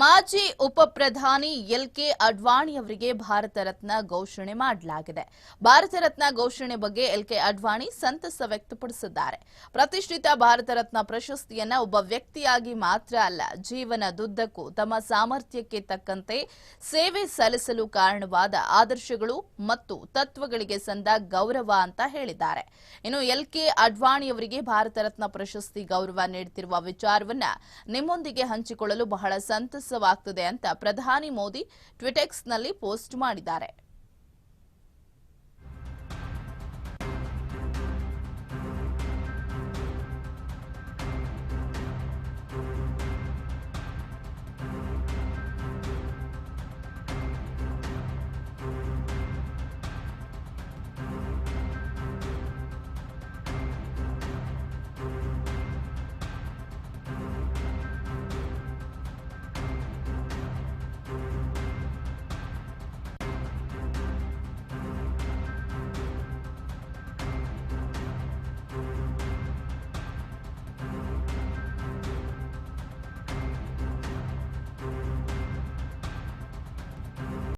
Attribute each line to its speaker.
Speaker 1: ಮಾಜಿ ಉಪ ಪ್ರಧಾನಿ ಎಲ್ ಕೆ ಅಡ್ವಾಣಿ ಅವರಿಗೆ ಭಾರತ ರತ್ನ ಘೋಷಣೆ ಮಾಡಲಾಗಿದೆ. ಭಾರತ ರತ್ನ ಘೋಷಣೆ ಬಗ್ಗೆ ಎಲ್ ಕೆ ಅಡ್ವಾಣಿ ಸಂತಸ ವ್ಯಕ್ತಪಡಿಸಿದ್ದಾರೆ. ಪ್ರತಿಷ್ಠಿತ ಭಾರತ ರತ್ನ ಪ್ರಶಸ್ತಿಯನ್ನ ಒಬ್ಬ ವ್ಯಕ್ತಿಯಾಗಿ ಮಾತ್ರ ಅಲ್ಲ ಜೀವನದುದ್ದಕ್ಕೂ ತಮ್ಮ ಸಾಮರ್ಥ್ಯಕ್ಕೆ ತಕ್ಕಂತೆ ಸೇವೆ ಸಲ್ಲಿಸಲು ಕಾರಣವಾದ ಆದರ್ಶಗಳು ಮತ್ತು ತತ್ವಗಳಿಗೆ ಸಂದ ಗೌರವ ಅಂತ ಹೇಳಿದ್ದಾರೆ. ಇನ್ನು ಎಲ್ ಕೆ ಅಡ್ವಾಣಿ ಅವರಿಗೆ ಭಾರತ ರತ್ನ ಪ್ರಶಸ್ತಿ ಗೌರವ ನೀಡುತ್ತಿರುವ ವಿಚಾರವನ್ನ ನಿಮ್ಮೊಂದಿಗೆ ಹಂಚಿಕೊಳ್ಳಲು ಬಹಳ ಸಂತಸವಾಗ್ತದೆ ಅಂತ ಪ್ರಧಾನಿ ಮೋದಿ ಟ್ವಿಟೆಕ್ಸ್ನಲ್ಲಿ ಪೋಸ್ಟ್ ಮಾಡಿದ್ದಾರೆ.